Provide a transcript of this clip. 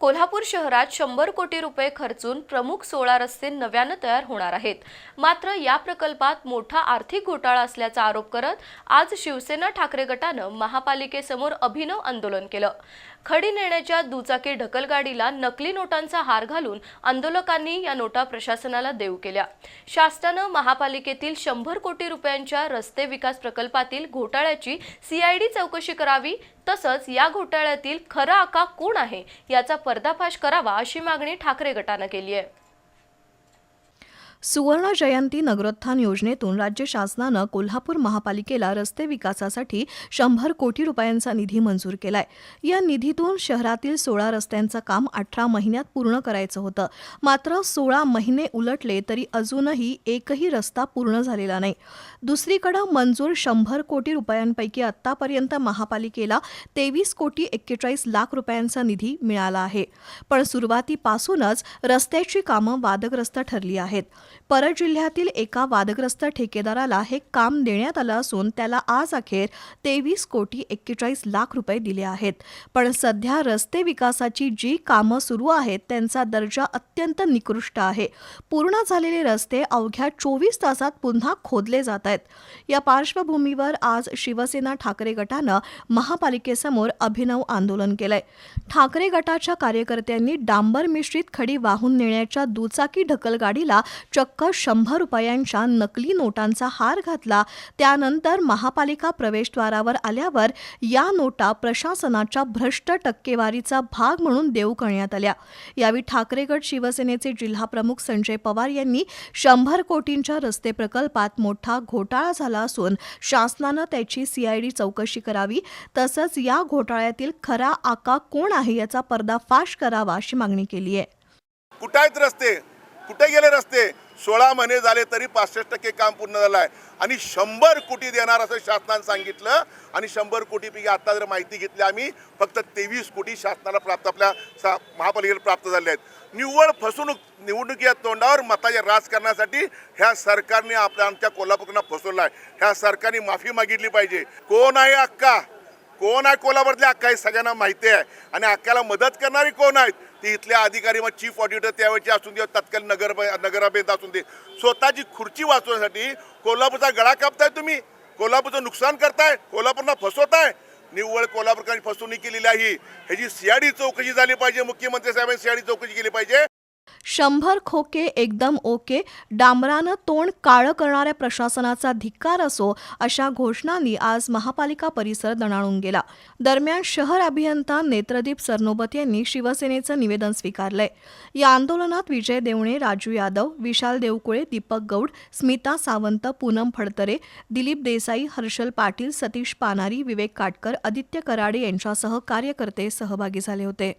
कोल्हापूर शहरात शंभर कोटी रुपये खर्चून प्रमुख सोळा रस्ते नव्यानं तयार होणार आहेत. मात्र या प्रकल्पात मोठा आर्थिक घोटाळा असल्याचा आरोप करत आज शिवसेना ठाकरे गटानं महापालिकेसमोर अभिनव आंदोलन केलं. खडी नेण्याच्या दुचाकी ढकलगाडीला नकली नोटांचा हार घालून आंदोलकांनी या नोटा प्रशासनाला देऊ केल्या. शासनानं महापालिकेतील शंभर कोटी रुपयांच्या रस्ते विकास प्रकल्पातील घोटाळ्याची सीआयडी चौकशी करावी तसंच या घोटाळ्यातील खरा आका कोण आहे याचा पर्दाफाश करावा अशी मागणी ठाकरे गटानं केली आहे. सुवर्ण जयंती नगरोत्थान योजनेतून राज्य शासनानं कोल्हापूर महापालिकेला रस्ते विकासासाठी शंभर कोटी रुपयांचा निधी मंजूर केलाय. या निधीतून शहरातील सोळा रस्त्यांचं काम अठरा महिन्यात पूर्ण करायचं होतं. मात्र सोळा महिने उलटले तरी अजूनही एकही रस्ता पूर्ण झालेला नाही. दुसरीकडं मंजूर शंभर कोटी रुपयांपैकी आत्तापर्यंत महापालिकेला तेवीस कोटी एक्केचाळीस लाख रुपयांचा निधी मिळाला आहे. पण सुरुवातीपासूनच रस्त्याची कामं वादग्रस्त ठरली आहेत. परत जिल्ह्यातील एका वादग्रस्त ठेकेदाराला हे काम देण्यात आलं असून त्याला आज अखेर तेवीस कोटी एक्केचाळीस लाख रुपये दिले आहेत. पण सध्या रस्ते विकासाची जी कामं सुरू आहेत त्यांचा दर्जा अत्यंत निकृष्ट आहे. पूर्ण झालेले रस्ते अवघ्या चोवीस तासात पुन्हा खोदले जात आहेत. या पार्श्वभूमीवर आज शिवसेना ठाकरे गटानं महापालिकेसमोर अभिनव आंदोलन केलंय. ठाकरे गटाच्या कार्यकर्त्यांनी डांबर मिश्रित खडी वाहून नेण्याच्या दुचाकी ढकलगाडीला चक्क शंभर रुपयांच्या नकली नोटांचा हार घातला. त्यानंतर महापालिका प्रवेशद्वारावर आल्यावर या नोटा प्रशासनाच्या भ्रष्ट टक्केवारीचा भाग म्हणून देऊ करण्यात आल्या. यावेळी ठाकरेगड शिवसेनेचे जिल्हाप्रमुख संजय पवार यांनी शंभर कोटींच्या रस्ते प्रकल्पात मोठा घोटाळा झाला असून शासनानं त्याची सीआयडी चौकशी करावी. तसंच या घोटाळ्यातील खरा आका कोण आहे याचा पर्दाफाश करावा अशी मागणी केली आहे. कुठं आहेत रस्ते? कुठे गेले रस्ते? सोळा महिने झाले तरी पासष्ट टक्के काम पूर्ण झालं आहे. आणि शंभर कोटी देणार असं शासनानं सांगितलं. आणि शंभर कोटीपैकी आत्ता जर माहिती घेतली आम्ही फक्त तेवीस कोटी शासनाला प्राप्त आपल्या सा महापालिकेला प्राप्त झाले आहेत. निव्वळ फसवणूक निवडणुकीच्या तोंडावर मताच्या राजकारणासाठी ह्या सरकारने आपल्या आमच्या कोल्हापूरना फसवलं आहे. ह्या सरकारने माफी मागितली पाहिजे. कोण आहे अक्का? कोण आहे कोल्हापूरतले अक्का हे सगळ्यांना माहिती आहे. आणि अक्काला मदत करणारी कोण आहेत? ते इथल्या अधिकारी मग चीफ ऑडिटर त्यावेळेचे असून दे तत्कालीन नगर नगराभियंता असून दे स्वतःची खुर्ची वाचवण्यासाठी कोल्हापूरचा गळा कापताय तुम्ही. कोल्हापूरचं नुकसान करताय कोल्हापूरला फसवताय. निव्वळ कोल्हापूरकांनी फसवणूक केलेली आहे. ह्याची सीआयडी चौकशी झाली पाहिजे मुख्यमंत्री साहेबांनी सीआयडी चौकशी केली पाहिजे. शंभर खोके एकदम ओके डांबरानं तोंड काळं करणाऱ्या प्रशासनाचा धिक्कार असो अशा घोषणांनी आज महापालिका परिसर दणाणून गेला. दरम्यान शहर अभियंता नेत्रदीप सरनोबत यांनी शिवसेनेचं निवेदन स्वीकारलंय. या आंदोलनात विजय देवणे राजू यादव विशाल देवकुळे दीपक गौड स्मिता सावंत पूनम फडतरे दिलीप देसाई हर्षल पाटील सतीश पानारी विवेक काटकर आदित्य कराडे यांच्यासह कार्यकर्ते सहभागी झाले होते.